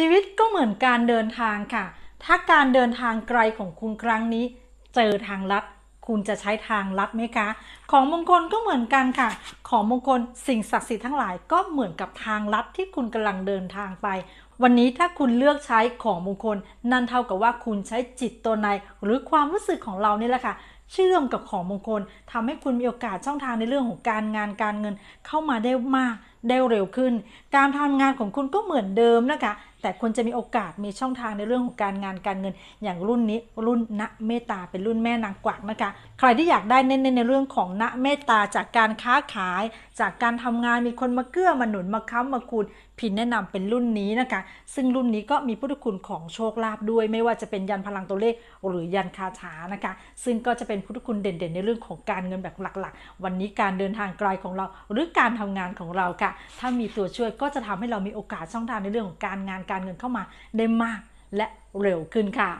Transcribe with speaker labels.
Speaker 1: ชีวิตก็เหมือนการเดินทางค่ะ ถ้าการเดินทางไกลของคุณครั้งนี้ เจอทางลัด คุณจะใช้ทางลัดไหมคะ ของมงคลก็เหมือนกันค่ะ ของมงคลสิ่งศักดิ์สิทธิ์ทั้งหลายก็เหมือนกับทางลัดที่คุณกำลังเดินทางไป วันนี้ถ้าคุณเลือกใช้ของมงคล นั่นเท่ากับว่าคุณใช้จิตตัวใน หรือความรู้สึกของเรานี่แหละค่ะเชื่อมกับของมงคลทำให้คุณมีโอกาสช่องทางในเรื่องของการงานการเงินเข้ามาได้มากได้เร็วขึ้น การทำงานของคุณก็เหมือนเดิมนะคะ แต่คุณจะมีโอกาสมีช่องทางในเรื่องของการงานการเงิน อย่างรุ่นนี้รุ่นณเมตตาเป็นรุ่นแม่นางกวักนะคะ ใครที่อยากได้เน้นในเรื่องของณเมตตาจากการค้าขาย จากการทำงานมีคนมาเกื้อมาหนุนมาค้ำมาคูณพินแนะนำเป็นรุ่นนี้นะคะ ซึ่งรุ่นนี้ก็มีพุทธคุณของโชคลาภด้วย ไม่ว่าจะเป็นยันพลังตัวเลขหรือยันคาถานะคะ ซึ่งก็จะเป็นพุทธคุณเด่นๆ ในเรื่องของการเงินแบบหลักๆ วันนี้การเดินทางไกลของเรา หรือการทำงานของเราค่ะ ถ้ามีตัวช่วยก็จะทำให้เรามีโอกาสช่องทางในเรื่องของการงานการเงินเข้ามาได้มากและเร็วขึ้นค่ะ